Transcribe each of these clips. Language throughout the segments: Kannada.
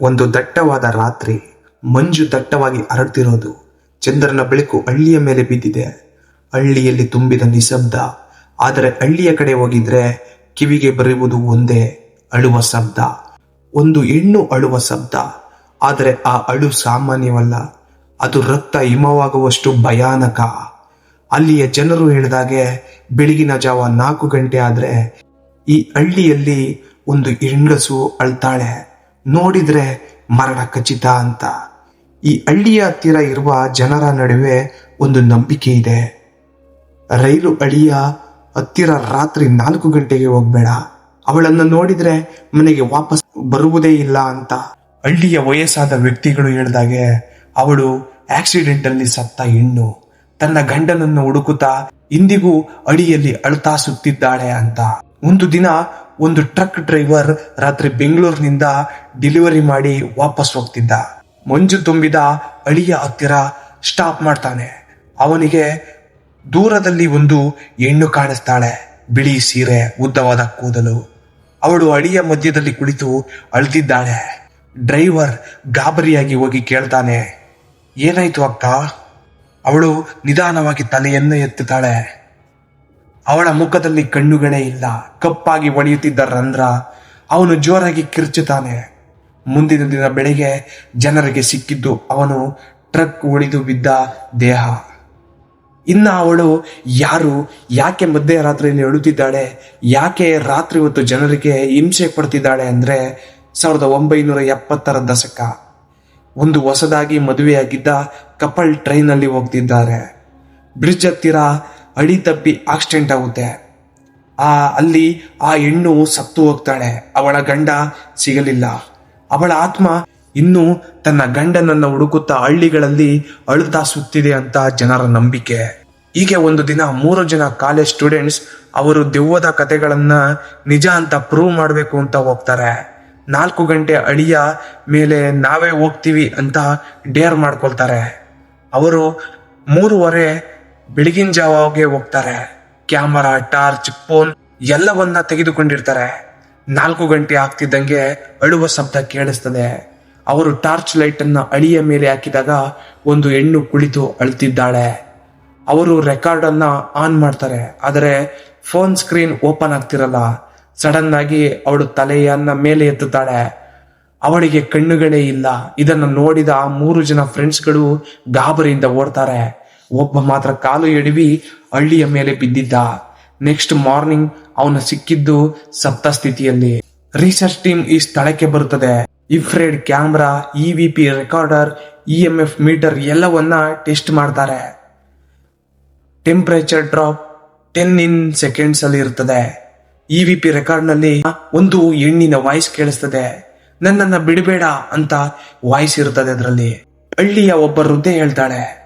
ಒಂದು ದಟ್ಟವಾದ ರಾತ್ರಿ ಮಂಜು ದಟ್ಟವಾಗಿ ಹರಡ್ತಿರೋದು ಚಂದ್ರನ ಬೆಳಕು ಹಳ್ಳಿಯ ಮೇಲೆ ಬಿದ್ದಿದೆ. ಹಳ್ಳಿಯಲ್ಲಿ ತುಂಬಿದ ನಿಶಬ್ದ. ಆದರೆ ಹಳ್ಳಿಯ ಕಡೆ ಹೋಗಿದ್ರೆ ಕಿವಿಗೆ ಬರುವುದು ಒಂದೇ ಅಳುವ ಶಬ್ದ. ಒಂದು ಹೆಣ್ಣು ಅಳುವ ಶಬ್ದ. ಆದರೆ ಆ ಅಳು ಸಾಮಾನ್ಯವಲ್ಲ. ಅದು ರಕ್ತ ಹಿಮವಾಗುವಷ್ಟು ಭಯಾನಕ. ಅಲ್ಲಿಯ ಜನರು ಹೇಳಿದಾಗೆ ಬೆಳಗಿನ ಜಾವ ನಾಲ್ಕು ಗಂಟೆ ಆದ್ರೆ ಈ ಹಳ್ಳಿಯಲ್ಲಿ ಒಂದು ಹೆಂಗಸು ಅಳ್ತಾಳೆ. ನೋಡಿದ್ರೆ ಮರಣ ಖಚಿತ ಅಂತ. ಈ ಹಳ್ಳಿಯ ಹತ್ತಿರ ಇರುವ ಜನರ ನಡುವೆ ಒಂದು ನಂಬಿಕೆ ಇದೆ. ರೈಲು ಅಳಿಯ ಹತ್ತಿರ ರಾತ್ರಿ ನಾಲ್ಕು ಗಂಟೆಗೆ ಹೋಗ್ಬೇಡ. ಅವಳನ್ನು ನೋಡಿದ್ರೆ ಮನೆಗೆ ವಾಪಸ್ ಬರುವುದೇ ಇಲ್ಲ ಅಂತ. ಹಳ್ಳಿಯ ವಯಸ್ಸಾದ ವ್ಯಕ್ತಿಗಳು ಹೇಳಿದಾಗೆ, ಅವಳು ಆಕ್ಸಿಡೆಂಟ್ ಅಲ್ಲಿ ಸತ್ತ ಹೆಣ್ಣು. ತನ್ನ ಗಂಡನನ್ನು ಹುಡುಕುತ್ತಾ ಇಂದಿಗೂ ಅಡಿಯಲ್ಲಿ ಅಳ್ತಾ ಸುತ್ತಿದ್ದಾಳೆ ಅಂತ. ಒಂದು ದಿನ ಒಂದು ಟ್ರಕ್ ಡ್ರೈವರ್ ರಾತ್ರಿ ಬೆಂಗಳೂರಿನಿಂದ ಡೆಲಿವರಿ ಮಾಡಿ ವಾಪಸ್ ಹೋಗ್ತಿದ್ದ. ಮಂಜು ತುಂಬಿದ ಅಳಿಯ ಹತ್ತಿರ ಸ್ಟಾಪ್ ಮಾಡ್ತಾನೆ. ಅವನಿಗೆ ದೂರದಲ್ಲಿ ಒಂದು ಹೆಣ್ಣು ಕಾಣಿಸ್ತಾಳೆ, ಬಿಳಿ ಸೀರೆ, ಉದ್ದವಾದ ಕೂದಲು. ಅವಳು ಅಳಿಯ ಮಧ್ಯದಲ್ಲಿ ಕುಳಿತು ಅಳ್ತಿದ್ದಾಳೆ. ಡ್ರೈವರ್ ಗಾಬರಿಯಾಗಿ ಹೋಗಿ ಕೇಳ್ತಾನೆ, ಏನಾಯ್ತು ಅಕ್ಕ? ಅವಳು ನಿಧಾನವಾಗಿ ತಲೆಯನ್ನು ಎತ್ತುತ್ತಾಳೆ ಅವಳ ಮುಖದಲ್ಲಿ ಕಣ್ಣುಗಳೇ ಇಲ್ಲ. ಕಪ್ಪಾಗಿ ಒಡೆಯುತ್ತಿದ್ದ ರಂಧ್ರ ಅವನು ಜೋರಾಗಿ ಕಿರ್ಚುತ್ತಾನೆ. ಮುಂದಿನ ದಿನ ಬೆಳಿಗ್ಗೆ ಜನರಿಗೆ ಸಿಕ್ಕಿದ್ದು ಅವನು ಟ್ರಕ್ ಉಳಿದು ಬಿದ್ದ ದೇಹ. ಇನ್ನ ಅವಳು ಯಾರು, ಯಾಕೆ ಮಧ್ಯರಾತ್ರಿಯಲ್ಲಿ ಅಳುತ್ತಿದ್ದಾಳೆ, ಯಾಕೆ ರಾತ್ರಿ ಹೊತ್ತು ಜನರಿಗೆ ಹಿಂಸೆ ಕೊಡ್ತಿದ್ದಾಳೆ ಅಂದ್ರೆ ಸಾವಿರದ ಒಂಬೈನೂರ ಎಪ್ಪತ್ತರ ದಶಕ. ಒಂದು ಹೊಸದಾಗಿ ಮದುವೆಯಾಗಿದ್ದ ಕಪಲ್ ಟ್ರೈನಲ್ಲಿ ಹೋಗ್ತಿದ್ದಾರೆ. ಬ್ರಿಡ್ಜ್ ಹತ್ತಿರ ಅಡಿ ತಪ್ಪಿ ಆಕ್ಸಿಡೆಂಟ್ ಆಗುತ್ತೆ. ಆ, ಅಲ್ಲಿ ಆ ಹೆಣ್ಣು ಸತ್ತು ಹೋಗ್ತಾಳೆ. ಅವಳ ಗಂಡ ಸಿಗಲಿಲ್ಲ. ಅವಳ ಆತ್ಮ ಇನ್ನು ತನ್ನ ಗಂಡನನ್ನ ಹುಡುಕುತ್ತಾ ಹಳ್ಳಿಗಳಲ್ಲಿ ಅಳುತ್ತಾ ಸುತ್ತಿದೆ ಅಂತ ಜನರ ನಂಬಿಕೆ. ಹೀಗೆ ಒಂದು ದಿನ ಮೂರು ಜನ ಕಾಲೇಜ್ ಸ್ಟೂಡೆಂಟ್ಸ್ ಅವರು ದೆವ್ವದ ಕತೆಗಳನ್ನ ನಿಜ ಅಂತ ಪ್ರೂವ್ ಮಾಡಬೇಕು ಅಂತ ಹೋಗ್ತಾರೆ. ನಾಲ್ಕು ಗಂಟೆ ಅಳಿಯ ಮೇಲೆ ನಾವೇ ಹೋಗ್ತೀವಿ ಅಂತ ಡೇರ್ ಮಾಡ್ಕೊಳ್ತಾರೆ. ಅವರು ಮೂರುವರೆ ಬೆಳಗಿನ ಜಾವಗೆ ಹೋಗ್ತಾರೆ. ಕ್ಯಾಮರಾ, ಟಾರ್ಚ್, ಫೋನ್ ಎಲ್ಲವನ್ನ ತೆಗೆದುಕೊಂಡಿರ್ತಾರೆ. ನಾಲ್ಕು ಗಂಟೆ ಆಗ್ತಿದ್ದಂಗೆ ಅಳುವ ಶಬ್ದ ಕೇಳಿಸ್ತದೆ. ಅವರು ಟಾರ್ಚ್ ಲೈಟ್ ಅನ್ನ ಅಳಿಯ ಮೇಲೆ ಹಾಕಿದಾಗ ಒಂದು ಹೆಣ್ಣು ಕುಳಿತು ಅಳ್ತಿದ್ದಾಳೆ. ಅವರು ರೆಕಾರ್ಡ್ ಅನ್ನ ಆನ್ ಮಾಡ್ತಾರೆ. ಆದರೆ ಫೋನ್ ಸ್ಕ್ರೀನ್ ಓಪನ್ ಆಗ್ತಿರಲ್ಲ. ಸಡನ್ ಆಗಿ ಅವಳು ತಲೆಯನ್ನ ಮೇಲೆ ಎತ್ತುತ್ತಾಳೆ. ಅವಳಿಗೆ ಕಣ್ಣುಗಳೇ ಇಲ್ಲ. ಇದನ್ನು ನೋಡಿದ ಆ ಮೂರು ಜನ ಫ್ರೆಂಡ್ಸ್ಗಳು ಗಾಬರಿಯಿಂದ ಓಡ್ತಾರೆ. ಒಬ್ಬ ಮಾತ್ರ ಕಾಲು ಎಡವಿ ಹಳ್ಳಿಯ ಮೇಲೆ ಬಿದ್ದಿದ್ದ. ನೆಕ್ಸ್ಟ್ ಮಾರ್ನಿಂಗ್ ಅವನು ಸಿಕ್ಕಿದ್ದು ಸಪ್ತ ಸ್ಥಿತಿಯಲ್ಲಿ. ರಿಸರ್ಚ್ ಟೀಮ್ ಈ ಸ್ಥಳಕ್ಕೆ ಬರುತ್ತದೆ. Infrared camera E V P recorder E M F meter ಎಲ್ಲವನ್ನ ಟೆಸ್ಟ್ ಮಾಡ್ತಾರೆ. Temperature drop ten in seconds ಅಲ್ಲಿ ಇರುತ್ತದೆ ಇ ವಿ ಪಿ ರೆಕಾರ್ಡ್ನಲ್ಲಿ ಒಂದು ಹೆಣ್ಣಿನ ವಾಯ್ಸ್ ಕೇಳಿಸ್ತದೆ. ನನ್ನನ್ನ ಬಿಡಬೇಡ ಅಂತ ವಾಯ್ಸ್ ಇರುತ್ತದೆ ಅದರಲ್ಲಿ. ಹಳ್ಳಿಯ ಒಬ್ಬ ವೃದ್ಧೆ ಹೇಳ್ತಾಳೆ.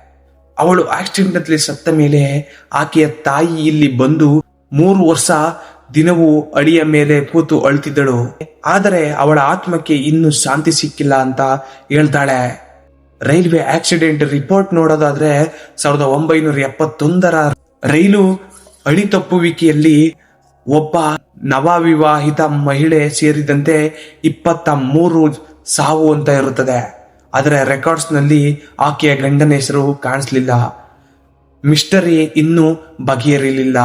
ಅವಳು ಆಕ್ಸಿಡೆಂಟ್ ಅಲ್ಲಿ ಸತ್ತ ಮೇಲೆ ಆಕೆಯ ತಾಯಿ ಇಲ್ಲಿ ಬಂದು ಮೂರು ವರ್ಷ ದಿನವೂ ಅಡಿಯ ಮೇಲೆ ಕೂತು ಅಳ್ತಿದ್ದಳು. ಆದರೆ ಅವಳ ಆತ್ಮಕ್ಕೆ ಇನ್ನೂ ಶಾಂತಿ ಸಿಕ್ಕಿಲ್ಲ ಅಂತ ಹೇಳ್ತಾಳೆ. ರೈಲ್ವೆ ಆಕ್ಸಿಡೆಂಟ್ ರಿಪೋರ್ಟ್ ನೋಡೋದಾದ್ರೆ ಸಾವಿರದ ಒಂಬೈನೂರ ಎಪ್ಪತ್ತೊಂದರ ರೈಲು ಅಳಿತಪ್ಪುವಿಕೆಯಲ್ಲಿ ಒಬ್ಬ ನವವಿವಾಹಿತ ಮಹಿಳೆ ಸೇರಿದಂತೆ ಇಪ್ಪತ್ತ ಮೂರು ಸಾವು ಅಂತ ಇರುತ್ತದೆ. ಆದರೆ ರೆಕಾರ್ಡ್ಸ್ನಲ್ಲಿ ಆಕೆಯ ಗಂಡನ ಹೆಸರು ಕಾಣಿಸ್ಲಿಲ್ಲ. ಮಿಸ್ಟರಿ ಇನ್ನೂ ಬಗೆಹರಿಲಿಲ್ಲ.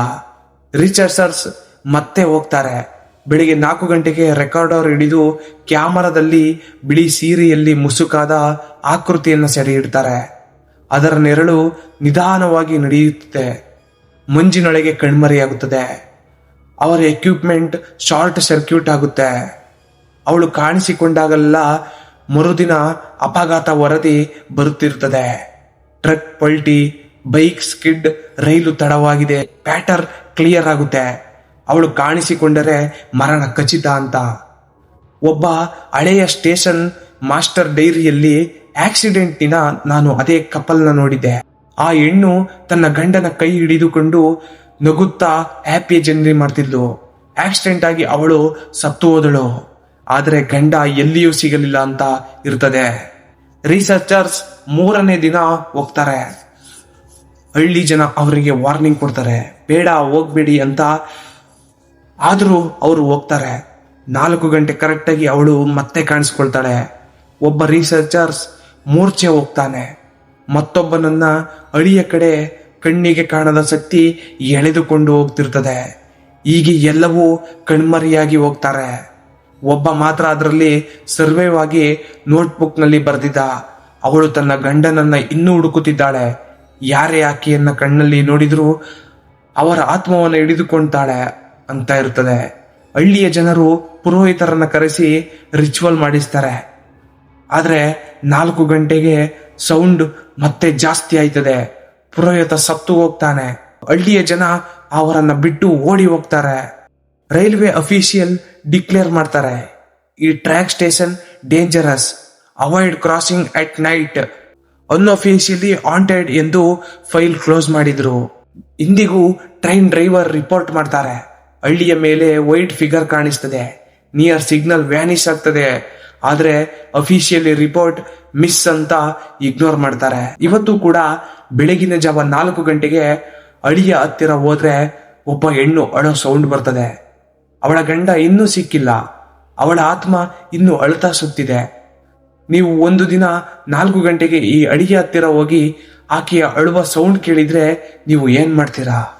ರಿಚರ್ಸರ್ಸ್ ಮತ್ತೆ ಹೋಗ್ತಾರೆ. ಬೆಳಿಗ್ಗೆ ನಾಲ್ಕು ಗಂಟೆಗೆ ರೆಕಾರ್ಡರ್ ಹಿಡಿದು ಕ್ಯಾಮರಾದಲ್ಲಿ ಬಿಳಿ ಸೀರೆಯಲ್ಲಿ ಮುಸುಕಾದ ಆಕೃತಿಯನ್ನು ಸೆರೆ ಇಡ್ತಾರೆ ಅದರ ನೆರಳು ನಿಧಾನವಾಗಿ ನಡೆಯುತ್ತದೆ ಮಂಜಿನೊಳಗೆ ಕಣ್ಮರೆಯಾಗುತ್ತದೆ. ಅವರ ಎಕ್ವಿಪ್ಮೆಂಟ್ ಶಾರ್ಟ್ ಸರ್ಕ್ಯೂಟ್ ಆಗುತ್ತೆ. ಅವಳು ಕಾಣಿಸಿಕೊಂಡಾಗೆಲ್ಲ ಮರುದಿನ ಅಪಘಾತ ವರದಿ ಬರುತ್ತಿರುತ್ತದೆ. ಟ್ರಕ್ ಪಲ್ಟಿ, ಬೈಕ್ ಸ್ಕಿಡ್, ರೈಲು ತಡವಾಗಿದೆ. ಪ್ಯಾಟರ್ ಕ್ಲಿಯರ್ ಆಗುತ್ತೆ. ಅವಳು ಕಾಣಿಸಿಕೊಂಡರೆ ಮರಣ ಖಚಿತ ಅಂತ. ಒಬ್ಬ ಹಳೆಯ ಸ್ಟೇಷನ್ ಮಾಸ್ಟರ್ ಡೈರಿಯಲ್ಲಿ ಆಕ್ಸಿಡೆಂಟಿನ ನಾನು ಅದೇ ಕಪಲ್ನ ನೋಡಿದ್ದೆ. ಆ ಹೆಣ್ಣು ತನ್ನ ಗಂಡನ ಕೈ ಹಿಡಿದುಕೊಂಡು ನಗುತ್ತಾ ಹ್ಯಾಪಿ ಜರ್ನಿ ಮಾಡ್ತಿದ್ಲು. ಆಕ್ಸಿಡೆಂಟ್ ಆಗಿ ಅವಳು ಸತ್ತು ಹೋದಳು ಆದರೆ ಗಂಡ ಎಲ್ಲಿಯೂ ಸಿಗಲಿಲ್ಲ ಅಂತ ಇರ್ತದೆ. ರಿಸರ್ಚರ್ಸ್ ಮೂರನೇ ದಿನ ಹೋಗ್ತಾರೆ. ಹಳ್ಳಿ ಜನ ಅವರಿಗೆ ವಾರ್ನಿಂಗ್ ಕೊಡ್ತಾರೆ. ಬೇಡ, ಹೋಗ್ಬೇಡಿ ಅಂತ ಆದರೂ ಅವರು ಹೋಗ್ತಾರೆ. ನಾಲ್ಕು ಗಂಟೆ ಕರೆಕ್ಟಾಗಿ ಅವಳು ಮತ್ತೆ ಕಾಣಿಸ್ಕೊಳ್ತಾಳೆ. ಒಬ್ಬ ರಿಸರ್ಚರ್ಸ್ ಮೂರ್ಛೆ ಹೋಗ್ತಾನೆ. ಮತ್ತೊಬ್ಬನನ್ನ ಅಳಿಯ ಕಡೆ ಕಣ್ಣಿಗೆ ಕಾಣದ ಶಕ್ತಿ ಎಳೆದುಕೊಂಡು ಹೋಗ್ತಿರ್ತದೆ. ಹೀಗೆ ಎಲ್ಲವೂ ಕಣ್ಮರಿಯಾಗಿ ಹೋಗ್ತಾರೆ. ಒಬ್ಬ ಮಾತ್ರ ಅದರಲ್ಲಿ ಸರ್ವೇವ್ ಆಗಿ ನೋಟ್ಬುಕ್ನಲ್ಲಿ ಬರೆದಿದ್ದ. ಅವಳು ತನ್ನ ಗಂಡನನ್ನ ಇನ್ನೂ ಹುಡುಕುತ್ತಿದ್ದಾಳೆ. ಯಾರೇ ಆಕೆಯನ್ನ ಕಣ್ಣಲ್ಲಿ ನೋಡಿದ್ರು ಅವರ ಆತ್ಮವನ್ನು ಹಿಡಿದುಕೊಳ್ತಾಳೆ ಅಂತ ಇರ್ತದೆ. ಹಳ್ಳಿಯ ಜನರು ಪುರೋಹಿತರನ್ನ ಕರೆಸಿ ರಿಚುವಲ್ ಮಾಡಿಸ್ತಾರೆ. ಆದರೆ ನಾಲ್ಕು ಗಂಟೆಗೆ ಸೌಂಡ್ ಮತ್ತೆ ಜಾಸ್ತಿ ಆಯ್ತದೆ. ಪುರೋಹಿತ ಸತ್ತು ಹೋಗ್ತಾನೆ. ಹಳ್ಳಿಯ ಜನ ಅವರನ್ನ ಬಿಟ್ಟು ಓಡಿ ಹೋಗ್ತಾರೆ. ರೈಲ್ವೆ ಅಫಿಷಿಯಲ್ ಡಿಕ್ಲೇರ್ ಮಾಡ್ತಾರೆ. ಈ track station dangerous. Avoid crossing at night unofficially haunted ಎಂದು ಫೈಲ್ ಕ್ಲೋಸ್ ಮಾಡಿದ್ರು. ಇಂದಿಗೂ ಟ್ರೈನ್ ಡ್ರೈವರ್ ರಿಪೋರ್ಟ್ ಮಾಡ್ತಾರೆ. ಹಳ್ಳಿಯ ಮೇಲೆ ವೈಟ್ ಫಿಗರ್ ಕಾಣಿಸ್ತದೆ. ನಿಯರ್ ಸಿಗ್ನಲ್ ವ್ಯಾನಿಶ್ ಆಗ್ತದೆ. ಆದ್ರೆ ಅಫಿಷಿಯಲಿ ರಿಪೋರ್ಟ್ ಮಿಸ್ ಅಂತ ಇಗ್ನೋರ್ ಮಾಡ್ತಾರೆ. ಇವತ್ತು ಕೂಡ ಬೆಳಗಿನ ಜಾವ ನಾಲ್ಕು ಗಂಟೆಗೆ ಅಳಿಯ ಹತ್ತಿರ ಹೋದ್ರೆ ಒಬ್ಬ ಹೆಣ್ಣು ಅಳೋ ಸೌಂಡ್ ಬರ್ತದೆ. ಅವಳ ಗಂಡ ಇನ್ನೂ ಸಿಕ್ಕಿಲ್ಲ. ಅವಳ ಆತ್ಮ ಇನ್ನೂ ಅಳತಾ ಸುತ್ತಿದೆ. ನೀವು ಒಂದು ದಿನ ನಾಲ್ಕು ಗಂಟೆಗೆ ಈ ಅಡಿಗೆ ಹತ್ತಿರ ಹೋಗಿ ಆಕೆಯ ಅಳುವ ಸೌಂಡ್ ಕೇಳಿದ್ರೆ ನೀವು ಏನ್ ಮಾಡ್ತೀರಾ?